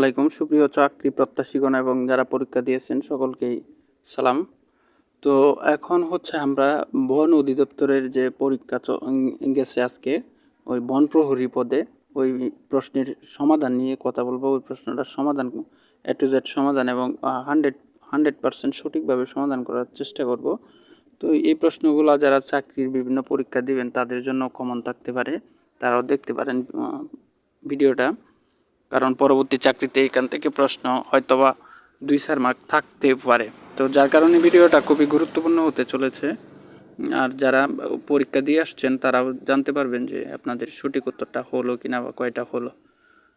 আলাইকুম। সুপ্রিয় চাকরি প্রত্যাশীগণ এবং যারা পরীক্ষা দিয়েছেন, সকলকেই সালাম। তো এখন হচ্ছে আমরা বন অধিদপ্তরের যে পরীক্ষা গেছে আজকে, ওই বন প্রহরী পদে, ওই প্রশ্নের সমাধান নিয়ে কথা বলব। ওই প্রশ্নটার সমাধান এ টু জেড সমাধান এবং হান্ড্রেড হান্ড্রেড পার্সেন্ট সঠিকভাবে সমাধান করার চেষ্টা করব। তো এই প্রশ্নগুলো যারা চাকরির বিভিন্ন পরীক্ষা দিবেন, তাদের জন্য কমন থাকতে পারে। তারাও দেখতে পারেন ভিডিওটা। কারণ পরবর্তী চাকরিতে এখান থেকে প্রশ্ন হয়তোবা দুই চার মার্ক থাকতে পারে। তো যার কারণে ভিডিওটা খুবই গুরুত্বপূর্ণ হতে চলেছে। আর যারা পরীক্ষা দিয়ে আসছেন, তারাও জানতে পারবেন যে আপনাদের সঠিক উত্তরটা হলো কি না বা কয়টা হলো।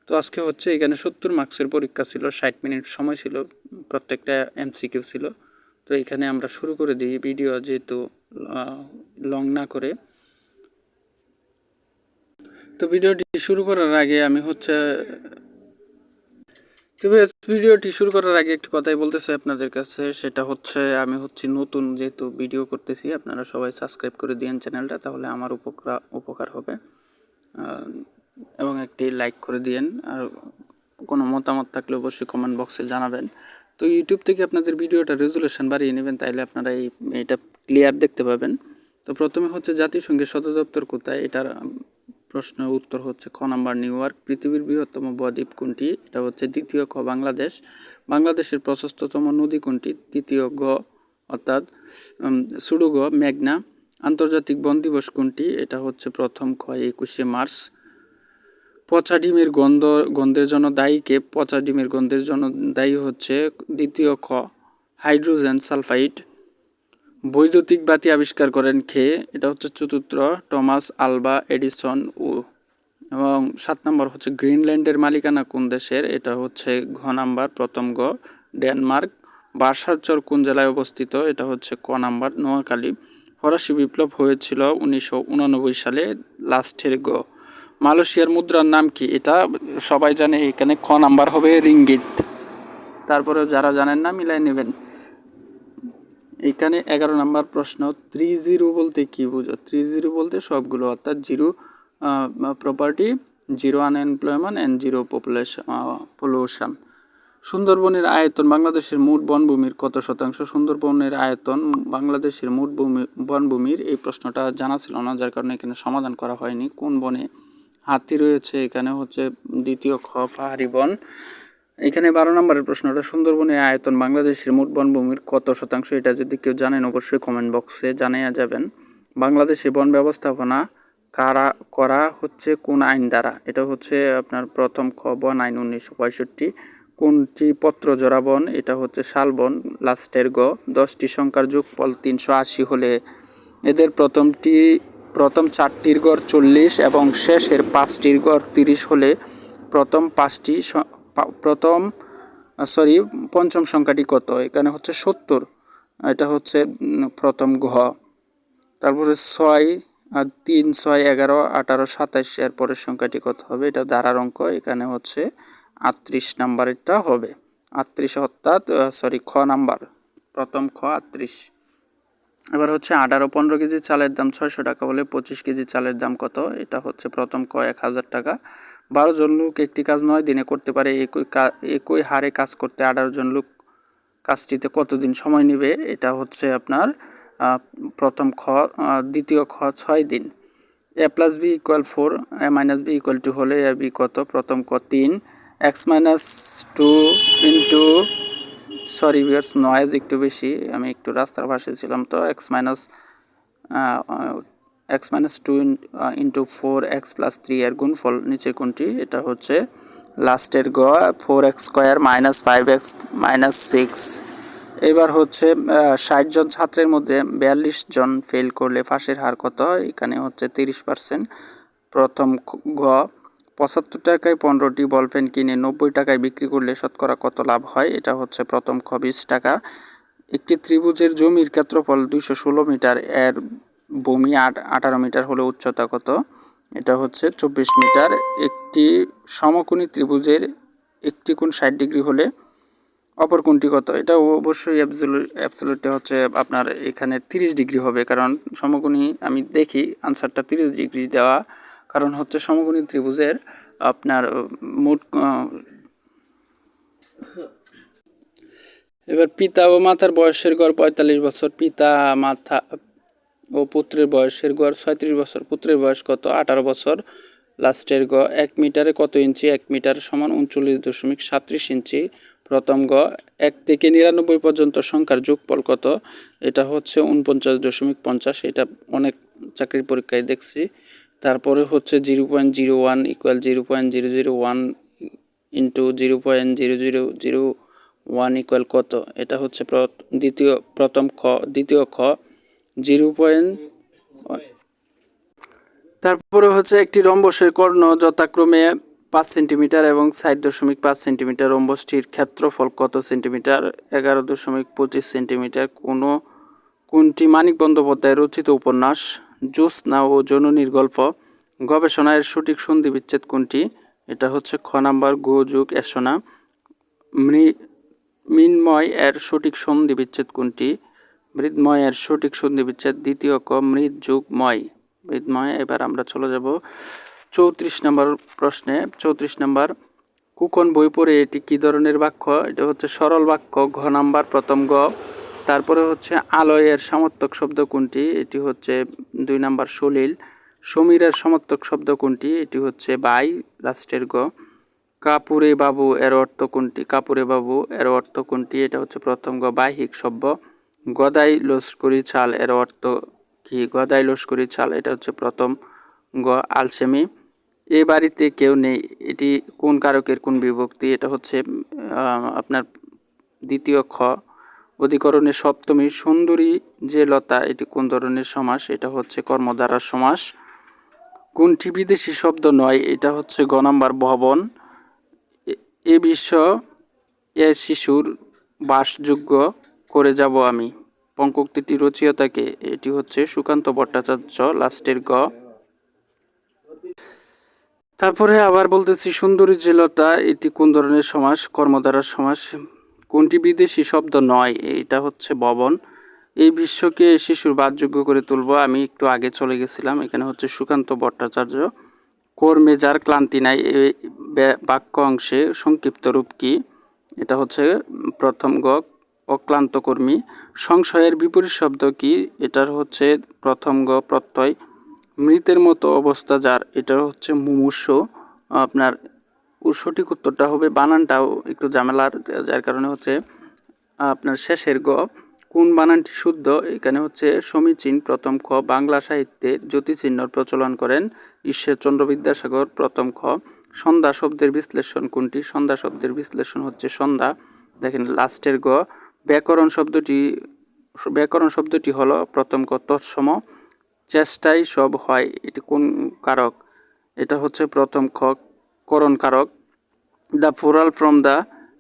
তো আজকে হচ্ছে এখানে সত্তর মার্কসের পরীক্ষা ছিল, ষাট মিনিট সময় ছিল, প্রত্যেকটা এমসিকিউ ছিল। তো এখানে আমরা শুরু করে দিই ভিডিও যেহেতু লং না করে। তো ভিডিওটি শুরু করার আগে আমি হচ্ছে তবে ভিডিওটি শুরু করার আগে একটি কথাই বলতে চাই আপনাদের কাছে, সেটা হচ্ছে আমি হচ্ছে নতুন যেহেতু ভিডিও করতেছি, আপনারা সবাই সাবস্ক্রাইব করে দিন চ্যানেলটা, তাহলে আমার উপকার উপকার হবে। এবং একটি লাইক করে দিন আর কোনো মতামত থাকলে অবশ্যই কমেন্ট বক্সে জানাবেন। তো ইউটিউব থেকে আপনাদের ভিডিওটা রেজুলেশন বাড়িয়ে নেবেন, তাইলে আপনারা এই এটা ক্লিয়ার দেখতে পাবেন। তো প্রথমে হচ্ছে জাতিসংঘের সদর দপ্তর কোথায়? এটার প্রশ্নের উত্তর হচ্ছে খ নাম্বার নিউ ইয়র্ক। পৃথিবীর বৃহত্তম বদ্বীপ কোনটি? এটা হচ্ছে দ্বিতীয় খ বাংলাদেশ। বাংলাদেশের প্রশস্ততম নদী কোনটি? তৃতীয় গ অর্থাৎ উম, সুডু গ মেঘনা। আন্তর্জাতিক বন দিবস কোনটি? এটা হচ্ছে প্রথম খ একুশে মার্চ। পচা ডিমের গন্ধ গন্ধের জন্য দায়ীকে পচা ডিমের গন্ধের জন্য দায়ী হচ্ছে দ্বিতীয় খ হাইড্রোজেন সালফাইড। বৈদ্যুতিক বাতি আবিষ্কার করেন খে এটা হচ্ছে চতুর্থ টমাস আলবা এডিসন ও এবং সাত নম্বর হচ্ছে গ্রিনল্যান্ডের মালিকানা কোন দেশের? এটা হচ্ছে ঘ নাম্বার, প্রথম গ, ডেনমার্ক। বাসারচর কোন জেলায় অবস্থিত? এটা হচ্ছে ক নাম্বার, নোয়াখালী। ফরাসি বিপ্লব হয়েছিল উনিশশো উননব্বই সালে, লাস্টের গ। মালয়েশিয়ার মুদ্রার নাম কি? এটা সবাই জানে, এখানে খ নাম্বার হবে রিঙ্গিত। তারপরে যারা জানেন না, মিলাই নেবেন। এখানে এগারো নম্বর প্রশ্ন থ্রি জিরো বলতে কি বুঝো? থ্রি জিরো বলতে সবগুলো, অর্থাৎ zero property zero unemployment and zero population pollution সুন্দরবনের আয়তন, বাংলাদেশের মোট বনভূমির কত শতাংশ? সুন্দরবনের আয়তন, বাংলাদেশের মোট ভূমি, বনভূমির, এই প্রশ্নটা জানা ছিল না, যার কারণে এখানে সমাধান করা হয়নি। কোন বনে হাতি রয়েছে? এখানে হচ্ছে দ্বিতীয় খ, পাহাড়ি বন। এখানে বারো নম্বরের প্রশ্নটা সুন্দরবনের আয়তন বাংলাদেশের মোট বনভূমির কত শতাংশ? এটা যদি কেউ জানেন, অবশ্যই কমেন্ট বক্সে জানিয়ে যাবেন। বাংলাদেশে বন ব্যবস্থাপনা কারা, করা হচ্ছে কোন আইন দ্বারা? এটা হচ্ছে আপনার প্রথম খ বন আইন উনিশশো পঁয়ষট্টি। কোনটি পত্রজোড়া বন? এটা হচ্ছে শালবন লাস্টের গ। দশটি সংখ্যার যোগফল তিনশো আশি হলে এদের প্রথমটি, প্রথম চারটির গড় চল্লিশ এবং শেষের পাঁচটির গড় তিরিশ হলে প্রথম পাঁচটি প্রথম সরি পঞ্চম সংখ্যাটি কত? এখানে হচ্ছে সত্তর। এটা হচ্ছে প্রথম ঘ তারপরে ছয় আর তিন, ছয়, এগারো, আঠারো, সাতাশ এর পরের সংখ্যাটি কত হবে? এটা ধারার অঙ্ক। এখানে হচ্ছে আটত্রিশ নাম্বারেরটা হবে। আটত্রিশ অর্থাৎ সরি খ নাম্বার। প্রথম খ আটত্রিশ। এবার হচ্ছে আঠারো পনেরো কেজি চালের দাম ছয়শো টাকা হলে পঁচিশ কেজি চালের দাম কত? এটা হচ্ছে প্রথম ক এক হাজার টাকা। বারো জন লোক একটি কাজ নয়, দিনে করতে পারে একই একই হারে কাজ করতে আঠারো জন লোক কাজটিতে কতদিন সময় নেবে? এটা হচ্ছে আপনার প্রথম খ দ্বিতীয় খ, ছয় দিন। A plus B equal four A minus B equal two হলে এ বি কত? প্রথম ক তিন, X minus two into sorry viewers noise একটু বেশি। আমি একটু রাস্তার পাশে ছিলাম তো X minus X minus two into four X plus three এর গুণ ফল নিচে কোনটি এটা হচ্ছে লাস্টের গ four X square minus five X minus six এবার হচ্ছে ষাট জন ছাত্রের মধ্যে বিয়াল্লিশ জন ফেল করলে ফাঁসের হার কত? এখানে হচ্ছে তিরিশ পার্সেন্ট প্রথম গ পঁচাত্তর টাকায় পনেরোটি বল পেন কিনে নব্বই টাকায় বিক্রি করলে শতকরা কত লাভ হয়? এটা হচ্ছে প্রথম খ টাকা। একটি ত্রিভুজের জমির ক্ষেত্রফল দুইশো ষোলো মিটার, এর ভূমি আট, আঠারো মিটার হলে উচ্চতা কত? এটা হচ্ছে চব্বিশ মিটার। একটি সমকোণী ত্রিভুজের একটি কোণ ষাট ডিগ্রি হলে অপর কোণটি কত? এটা অবশ্যই অ্যাবসোলুটে হচ্ছে আপনার এখানে তিরিশ ডিগ্রি হবে, কারণ সমকোণী আমি দেখি আনসারটা তিরিশ ডিগ্রি দেওয়া কারণ হচ্ছে সমকোণী ত্রিভুজের আপনার মোট এবার পিতা ও মাতার বয়সের গড় পঁয়তাল্লিশ বছর, পিতা মাথা ও পুত্রের বয়সের গড় ছয়ত্রিশ বছর, পুত্রের বয়স কত? আঠারো বছর। লাস্টের গ, এক মিটারে কত ইঞ্চি? এক মিটার সমান উনচল্লিশ দশমিক সাতত্রিশ ইঞ্চি। প্রথম গ, এক থেকে নিরানব্বই পর্যন্ত সংখ্যার যোগফল কত? এটা হচ্ছে উনপঞ্চাশ দশমিক পঞ্চাশ। এটা অনেক চাকরির পরীক্ষায় দেখছি। তারপরে হচ্ছে zero point zero one equal zero point zero zero one into zero point zero zero zero one equal কত? এটা হচ্ছে দ্বিতীয়, প্রথম খ, দ্বিতীয় খ, জিরো পয়েন্ট তারপরে হচ্ছে একটি রম্বসের কর্ণ যথাক্রমে পাঁচ সেন্টিমিটার এবং ষাট দশমিক পাঁচ সেন্টিমিটার। রম্বসটির ক্ষেত্রফল কত সেন্টিমিটার? এগারো দশমিক পঁচিশ সেন্টিমিটার। কোনো কোনটি মানিক বন্দ্যোপাধ্যায় রচিত উপন্যাস? জ্যোৎস্না ও জননীর গল্প। গবেষণায় সঠিক সন্ধি বিচ্ছেদ কোনটি? এটা হচ্ছে খ নাম্বার গো যুগ এসোনা মৃন্ময় এর সঠিক সন্ধি বিচ্ছেদ কোনটি? মৃন্ময় এর সঠিক সন্ধি বিচ্ছেদ দ্বিতীয় ক মৃত যুগ ময় মৃন্ময়, এবার আমরা চলে যাব চৌত্রিশ নম্বর প্রশ্নে। চৌত্রিশ নম্বর, কুকন বই পড়ে এটি কি ধরনের বাক্য? এটা হচ্ছে সরল বাক্য, ঘ নাম্বার প্রথম গ। তারপরে হচ্ছে আলয়ের সমর্থক শব্দ কোনটি? এটি হচ্ছে দুই নাম্বার সলিল। সমীরের সমর্থক শব্দ কোনটি? এটি হচ্ছে বাই, লাস্টের গ। কাপুরে বাবু এর অর্থ কোনটি? কাপুরে বাবু এর অর্থ কোনটি? এটা হচ্ছে প্রথম গ বাহিক শব্দ। গদাই লস্করি চাল এর অর্থ কি? গদাই লস্করি চাল এটা হচ্ছে প্রথম গ, আলসেমি। এ বাড়িতে কেউ নেই, এটি কোন কারকের কোন বিভক্তি? এটা হচ্ছে আপনার দ্বিতীয় খ। অধিকরণের সপ্তমী সুন্দরী যে লতা, এটি কোন ধরনের সমাস? এটা হচ্ছে কর্মধারার সমাস। কোনটি বিদেশি শব্দ নয়, এটা হচ্ছে গ ভবন। এ- এ বিশ্ব এ শিশুর বাসযোগ্য, করে যাব আমি। পঙ্কোক্তিটি রচয়িতাকে, এটি হচ্ছে সুকান্ত ভট্টাচার্য, লাস্টের গ। তারপরে আবার বলতেছি, সুন্দরী জেলতা এটি কোন ধরনের সমাস? কর্মধারার সমাস। কোনটি বিদেশি শব্দ নয় এটা হচ্ছে ভবন এই বিশ্বকে শিশুর বাদযোগ্য করে তুলব। আমি একটু আগে চলে গেছিলাম, এখানে হচ্ছে সুকান্ত ভট্টাচার্য। কর্মে যার ক্লান্তি নাই বাক্য অংশে সংক্ষিপ্ত রূপ কি? এটা হচ্ছে প্রথম গ, অক্লান্ত কর্মী। সংশয়ের বিপরীত শব্দ কি? এটার হচ্ছে প্রথম গ, প্রত্যয়। মৃতের মতো অবস্থা যার এটা হচ্ছে মুমূর্ষ। আপনার সঠিক উত্তরটা হবে বানানটাও একটু ঝামেলার, যার কারণে হচ্ছে, আপনার শেষের গ, কোন বানানটি শুদ্ধ? এখানে হচ্ছে সমীচীন প্রথম খ, বাংলা সাহিত্যে জ্যোতিচিহ্নর প্রচলন করেন ঈশ্বরচন্দ্র বিদ্যাসাগর, প্রথম খ। সন্ধ্যা শব্দের বিশ্লেষণ কোনটি? সন্ধ্যা শব্দের বিশ্লেষণ হচ্ছে সন্ধ্যা। দেখেন, লাস্টের গ, ব্যাকরণ শব্দটি ব্যাকরণ শব্দটি হলো প্রথম ক, তৎসম। চেষ্টাই সব হয়, এটি কোন কারক? এটা হচ্ছে প্রথম খ করণ কারক the floral from the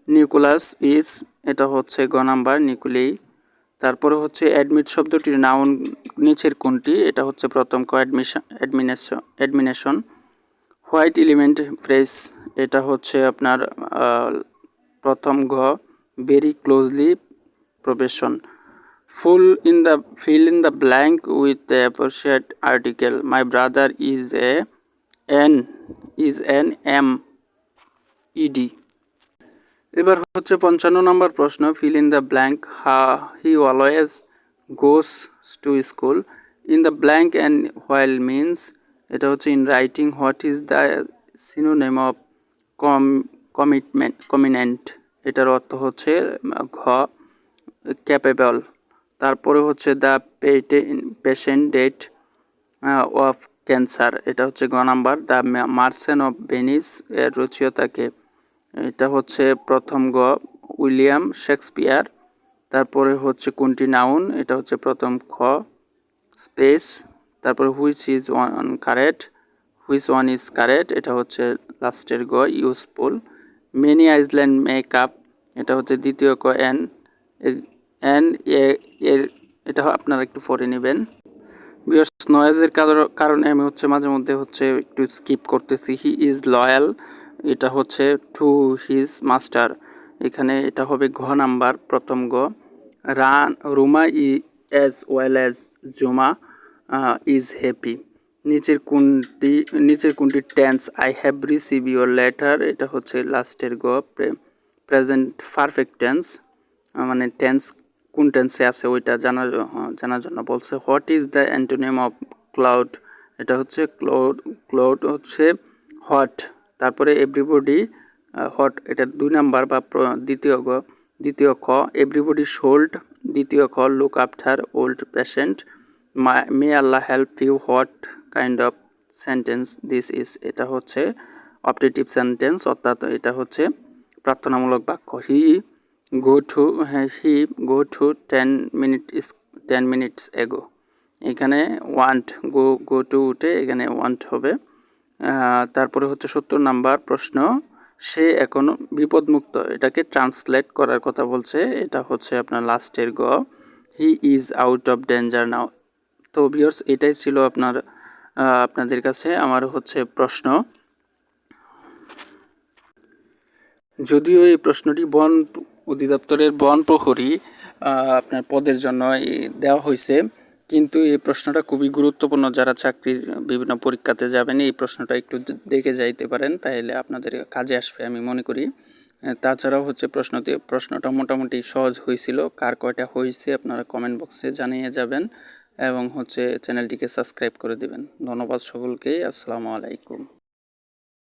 nucleus is এটা হচ্ছে গ নাম্বার নিউক্লেই তারপরে হচ্ছে অ্যাডমিট শব্দটির নাউন নিচের কোনটি, এটা হচ্ছে প্রথম ক admission admonition white element fresh এটা হচ্ছে আপনার প্রথম ঘ very closely profession full in the fill in the blank with the article my brother is a a is an m ed এবার হচ্ছে পঞ্চান্ন নম্বর প্রশ্ন fill in the blank Ha he always goes to school in the blank and while means এটা হচ্ছে in writing what is the synonym of com commitment কমিনেন্ট এটার অর্থ হচ্ছে, ঘ ক্যাপেবল তারপরে হচ্ছে দ্য পেটে পেশেন্ট ডেট অফ ক্যান্সার এটা হচ্ছে গ number. The merchant of Venice এর রচয়িতাকে, এটা হচ্ছে প্রথম গ, উইলিয়াম শেক্সপিয়ার। তারপরে হচ্ছে কোনটি নাউন, এটা হচ্ছে প্রথম খ, স্পেস। তারপরে which is one correct, which one is correct, এটা হচ্ছে লাস্টের গ ইউজফুল মেনি আইসল্যান্ড মেকআপ এটা হচ্ছে দ্বিতীয় ক, এন। এন এর এটা আপনারা একটু পড়ে নেবেন। বিকজ নয়েজের কারণে আমি হচ্ছে মাঝে মধ্যে হচ্ছে একটু স্কিপ করতেছি। হি ইজ লয়াল এটা হচ্ছে টু হিজ মাস্টার এখানে এটা হবে ঘ নাম্বার, প্রথম গ রান রুমা ই as well as Jhuma is happy নিচের কোনটি নিচের কোনটি tense I have receive your letter এটা হচ্ছে লাস্টের গ প্রেজেন্ট পারফেক্ট টেন্স মানে টেন্স কোন টেন্সে আছে ওইটা জানার জানার জন্য। বলছে what is the antonym of cloud এটা হচ্ছে ক্লাউড ক্লাউড হচ্ছে হট তারপরে এভরিবডি হট এটা দুই নাম্বার বা দ্বিতীয় গ, দ্বিতীয় খ এভরিবডি শোল্ড দ্বিতীয় খ look after old patient may Allah help you what kind of sentence this is এটা হচ্ছে অপটেটিভ সেন্টেন্স অর্থাৎ এটা হচ্ছে প্রার্থনামূলক বাক্য। হি গো টু হ্যাঁ he go to ten minute ten minutes ago এখানে ওয়ান্ট গো গো টু উঠে এখানে ওয়ান্ট হবে। তারপরে হচ্ছে সত্তর নাম্বার প্রশ্ন। সে এখনও বিপদমুক্ত। এটাকে ট্রান্সলেট করার কথা বলছে। এটা হচ্ছে আপনার লাস্টের গ। He is out of danger now তো ভিউয়ার্স এটাই ছিল আপনার আপনাদের কাছে আমার হচ্ছে প্রশ্ন। যদিও এই প্রশ্নটি বন অধিদপ্তরের বন প্রহরী আপনার পদের জন্য দেওয়া হয়েছে। কিন্তু এই প্রশ্নটা খুবই গুরুত্বপূর্ণ, যারা চাকরির বিভিন্ন পরীক্ষাতে যাবেন, এই প্রশ্নটা একটু দেখে যাইতে পারেন তাহলে আপনাদের কাজে আসবে আমি মনে করি। তাছাড়াও হচ্ছে প্রশ্নটি প্রশ্নটা মোটামুটি সহজ হয়েছিল, কার কয়টা হয়েছে আপনারা কমেন্ট বক্সে জানিয়ে যাবেন, এবং হচ্ছে চ্যানেলটিকে সাবস্ক্রাইব করে দেবেন। ধন্যবাদ সকলকে আসসালামু আলাইকুম।